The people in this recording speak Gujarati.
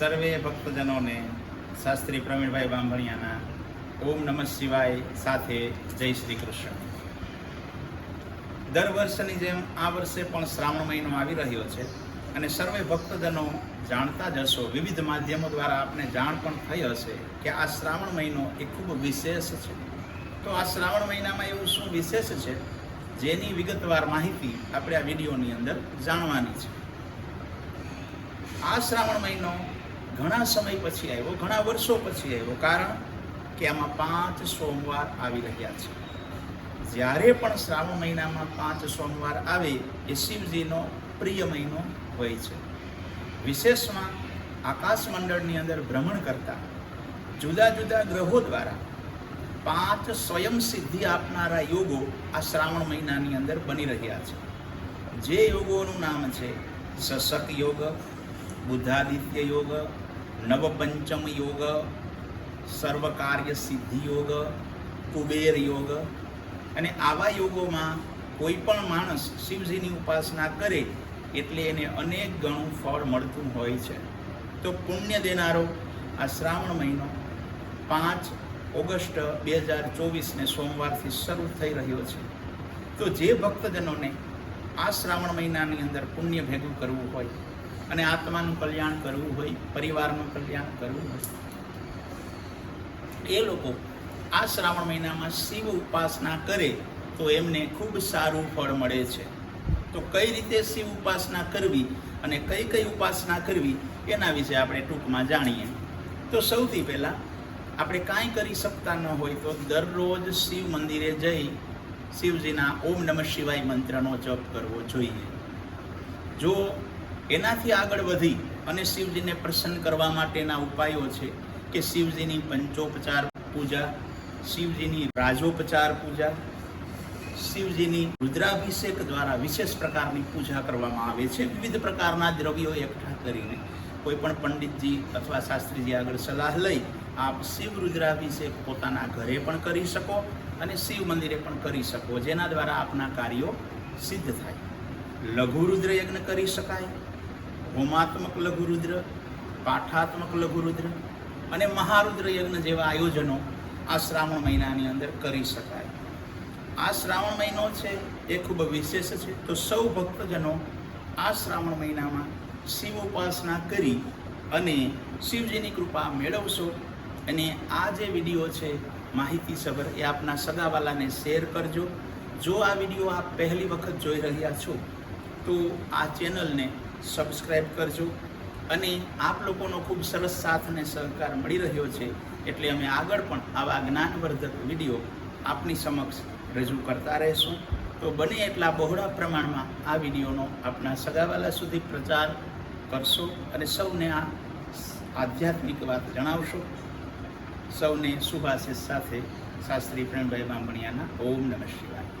સર્વે ભક્તજનોને શાસ્ત્રી પ્રવીણભાઈ બાંભણિયાના ઓમ નમઃ શિવાય સાથે જય શ્રી કૃષ્ણ. દર વર્ષની જેમ આ વર્ષે પણ શ્રાવણ મહિનો આવી રહ્યો છે અને સર્વે ભક્તજનો જાણતા જ હશો, વિવિધ માધ્યમો દ્વારા આપને જાણ પણ થઈ હશે કે આ શ્રાવણ મહિનો એ ખૂબ વિશેષ છે. તો આ શ્રાવણ મહિનામાં એવું શું વિશેષ છે? જેની વિગતવાર માહિતી આપણે આ વિડીયોની અંદર જાણવાની છે. આ શ્રાવણ મહિનો ઘણા સમય પછી આવ્યો, ઘણા વર્ષો પછી આવ્યો. કારણ કે આમાં પાંચ સોમવાર આવી રહ્યા છે. જ્યારે પણ શ્રાવણ મહિનામાં પાંચ સોમવાર આવે, એ શિવજીનો પ્રિય મહિનો હોય છે. વિશેષમાં આકાશ મંડળની અંદર ભ્રમણ કરતા જુદા જુદા ગ્રહો દ્વારા પાંચ સ્વયં સિદ્ધિ આપનારા યોગો આ શ્રાવણ મહિનાની અંદર બની રહ્યા છે. જે યોગોનું નામ છે સશક યોગ, બુદ્ધાદિત્ય યોગ નવપંચમ યોગ સર્વકાર્ય સિદ્ધિ યોગ કુબેર યોગ અને આવા યોગોમાં કોઈ પણ માણસ શિવજીની ઉપાસના કરે એટલે એને અનેક ગણું ફળ મળતું હોય છે. તો પુણ્ય દેનારો આ શ્રાવણ મહિનો પાંચ ઓગસ્ટ બે હજાર ચોવીસને સોમવારથી શરૂ થઈ રહ્યો છે. તો જે ભક્તજનોને આ શ્રાવણ મહિનાની અંદર પુણ્ય ભેગું કરવું હોય અને આત્માનું કલ્યાણ કરવું હોય, પરિવારનું કલ્યાણ કરવું હોય. એ લોકો આ શ્રાવણ મહિનામાં શિવ ઉપાસના કરે તો એમને ખૂબ સારું ફળ મળે છે. તો કઈ રીતે શિવ ઉપાસના કરવી અને કઈ કઈ ઉપાસના કરવી એના વિશે આપણે ટૂંકમાં જાણીએ. તો સૌથી પહેલાં આપણે કાંઈ કરી શકતા ન હોય તો દરરોજ શિવ મંદિરે જઈ શિવજીના ઓમ નમઃ શિવાય મંત્રનો જપ કરવો જોઈએ. જો એનાથી આગળ વધી અને શિવજીને પ્રસન્ન કરવા માટેના ઉપાયો છે કે શિવજીની પંચોપચાર પૂજા, શિવજીની રાજોપચાર પૂજા, શિવજીની રુદ્રાભિષેક દ્વારા વિશેષ પ્રકારની પૂજા કરવામાં આવે છે. વિવિધ પ્રકારના દ્રવ્યો એકઠા કરીને કોઈ પણ પંડિતજી અથવા શાસ્ત્રીજી આગળ સલાહ લઈ આપ શિવ રુદ્રાભિષેક પોતાના ઘરે પણ કરી શકો અને શિવ મંદિરે પણ કરી શકો, જેના દ્વારા આપના કાર્યો સિદ્ધ થાય. લઘુ રુદ્ર યજ્ઞ કરી શકાય હોમાત્મક લઘુરુદ્ર, પાઠાત્મક લઘુરુદ્ર અને મહારુદ્ર યજ્ઞ જેવા આયોજનો આ શ્રાવણ મહિનાની અંદર કરી શકાય. આ શ્રાવણ મહિનો છે એ ખૂબ વિશેષ છે. તો સૌ ભક્તજનો આ શ્રાવણ મહિનામાં શિવ ઉપાસના કરી અને શિવજીની કૃપા મેળવશો અને આ જે વીડિયો છે માહિતીસભર એ આપના સગાવાલાને શેર કરજો. જો આ વીડિયો આપ પહેલી વખત જોઈ રહ્યા છો, તો આ ચેનલને સબસ્ક્રાઈબ કરજો. અને આપ લોકોનો ખૂબ સરસ સાથ અને સહકાર મળી રહ્યો છે એટલે અમે આગળ પણ આવા જ્ઞાનવર્ધક વીડિયો આપની સમક્ષ રજૂ કરતા રહેશું. તો બને એટલા બહોળા પ્રમાણમાં આ વિડીયોનો આપના સગાવાલા સુધી પ્રચાર કરશો અને સૌને આ આધ્યાત્મિક વાત જણાવશો. સૌને શુભાશીષ સાથે શાસ્ત્રી પ્રેમભાઈ બામણિયાના ઓમ નમઃ શિવાય.